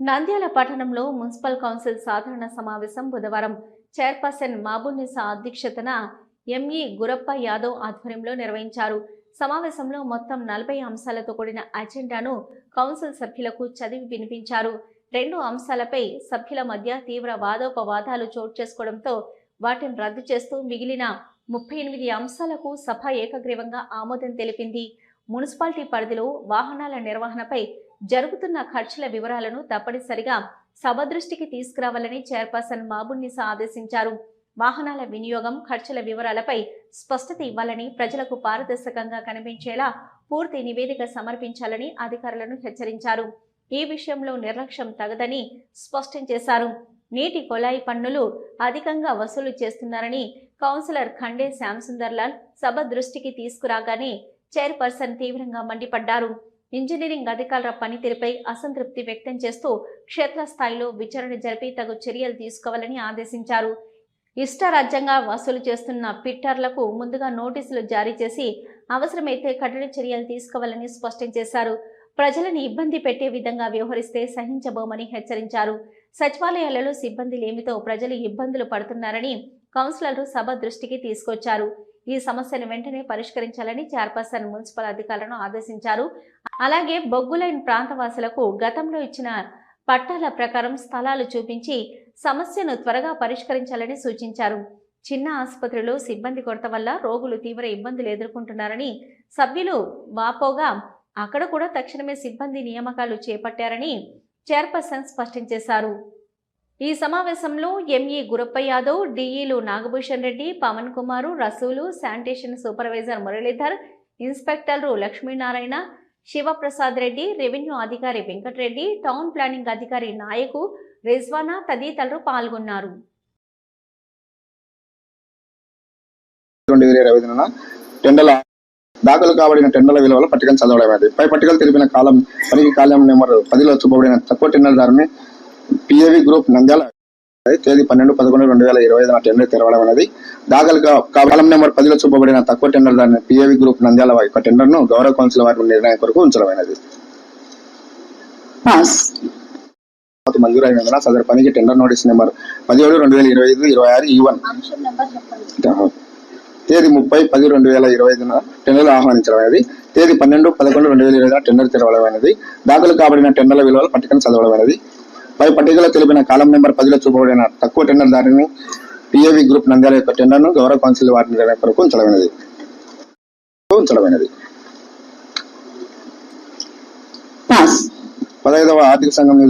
నంద్యాల పట్టణంలో municipal council సాధారణ సమావేశం బుధవారం. చైర్పర్సన్ మాబునిసా అధ్యక్షతన ఎంఈ గురప్ప యాదవ్ ఆధ్వర్యంలో నిర్వహించారు. సమావేశంలో మొత్తం నలభై అంశాలతో కూడిన అజెండాను కౌన్సిల్ సభ్యులకు చదివి వినిపించారు. రెండు అంశాలపై సభ్యుల మధ్య తీవ్ర వాదోపవాదాలు చోటు చేసుకోవడంతో వాటిని రద్దు చేస్తూ మిగిలిన ముప్పై ఎనిమిది అంశాలకు సభ ఏకగ్రీవంగా ఆమోదం తెలిపింది. మున్సిపాలిటీ పరిధిలో వాహనాల నిర్వహణపై జరుగుతున్న ఖర్చుల వివరాలను తప్పనిసరిగా సభ దృష్టికి తీసుకురావాలని చైర్పర్సన్ మాబున్నిసా ఆదేశించారు. వాహనాల వినియోగం ఖర్చుల వివరాలపై స్పష్టత ఇవ్వాలని ప్రజలకు పారదర్శకంగా కనిపించేలా పూర్తి నివేదిక సమర్పించాలని అధికారులను హెచ్చరించారు. ఈ విషయంలో నిర్లక్ష్యం తగదని స్పష్టం చేశారు. నీటి కొలాయి పన్నులు అధికంగా వసూలు చేస్తున్నారని కౌన్సిలర్ ఖండే శ్యాంసుందర్లాల్ సభ దృష్టికి తీసుకురాగానే చైర్పర్సన్ తీవ్రంగా మండిపడ్డారు. ఇంజనీరింగ్ అధికారుల పనితీరుపై అసంతృప్తి వ్యక్తం చేస్తూ క్షేత్రస్థాయిలో విచారణ జరిపి తగు చర్యలు తీసుకోవాలని ఆదేశించారు. ఇష్టారాజ్యంగా వసూలు చేస్తున్న పిట్టర్లకు ముందుగా నోటీసులు జారీ చేసి అవసరమైతే కఠిన చర్యలు తీసుకోవాలని స్పష్టం చేశారు. ప్రజలను ఇబ్బంది పెట్టే విధంగా వ్యవహరిస్తే సహించబోమని హెచ్చరించారు. సచివాలయాలలో సిబ్బంది లేమితో ప్రజలు ఇబ్బందులు పడుతున్నారని కౌన్సిలర్లు సభ దృష్టికి తీసుకొచ్చారు. ఈ సమస్యను వెంటనే పరిష్కరించాలని చైర్పర్సన్ మున్సిపల్ అధికారులను ఆదేశించారు. అలాగే బొగ్గులైన్ ప్రాంతవాసులకు గతంలో ఇచ్చిన పట్టాల ప్రకారం స్థలాలు చూపించి సమస్యను త్వరగా పరిష్కరించాలని సూచించారు. చిన్న ఆసుపత్రిలో సిబ్బంది కొరత వల్ల రోగులు తీవ్ర ఇబ్బందులు ఎదుర్కొంటున్నారని సభ్యులు వాపోగా అక్కడ కూడా తక్షణమే సిబ్బంది నియామకాలు చేపట్టారని చైర్పర్సన్ స్పష్టం చేశారు. ఈ సమావేశంలో ఎంఈ గురప్ప యాదవ్ డిఈలు నాగభూషణ్ రెడ్డి పవన్ కుమారు రసూలు శానిటేషన్ సూపర్వైజర్ మురళీధర్ ఇన్స్పెక్టర్లు లక్ష్మీనారాయణ శివప్రసాద్ రెడ్డి రెవెన్యూ అధికారి వెంకటరెడ్డి టౌన్ ప్లానింగ్ అధికారి నాయకు రిజ్వానా తదితరులు పాల్గొన్నారు. దాఖలు కాబడిన టెండర్ల విలువల పట్టికలు చదవడమైనది పై పట్టికలు తెలిపిన కాలం పనికి కాలం నెంబర్ పదిలో చూపబడిన తక్కువ టెండర్దారుని పిఏవి గ్రూప్ నంద్యాల తేదీ పన్నెండు పదకొండు రెండు వేల ఇరవై ఐదున టెండర్ తెరవడం అనేది దాఖలు కాలం నెంబర్ పదిలో చూపబడిన తక్కువ టెండర్దారుని పిఏవి గ్రూప్ నంద్యాల యొక్క టెండర్ను గౌరవ కౌన్సిల్ వారి నిర్ణయం కొరకు ఉంచడమైనది. పాస్ అనుమతి మంజూరైనందున సదరు పనికి టెండర్ నోటీస్ నెంబర్ పదిహేడు రెండు వేల ఇరవై ఐదు ఇరవై ఆరు ఈ వన్ నెంబర్ చెప్పండి. తేదీ ముప్పై పది రెండు వేల ఇరవై ఐదున టెండర్లు ఆహ్వానించడం అనేది తేదీ పన్నెండు పదకొండు రెండు వేల ఇరవై ఐదున టెండర్ తెరవడం అనేది దాఖలు కాబడిన టెండర్ల విలువల పట్టికను చదవడం అనేది పై పట్టికలో తెలిపిన కాలం నెంబర్ పదిలో చూపబడిన తక్కువ టెండర్ దారిని పిఏవి గ్రూప్ నంద్యాల యొక్క టెండర్ను గౌరవ కౌన్సిల్ వారి కొరకు ఉంచడమైనది. ఉంచడమైనది. పదహైదవ ఆర్థిక సంఘం నిధులు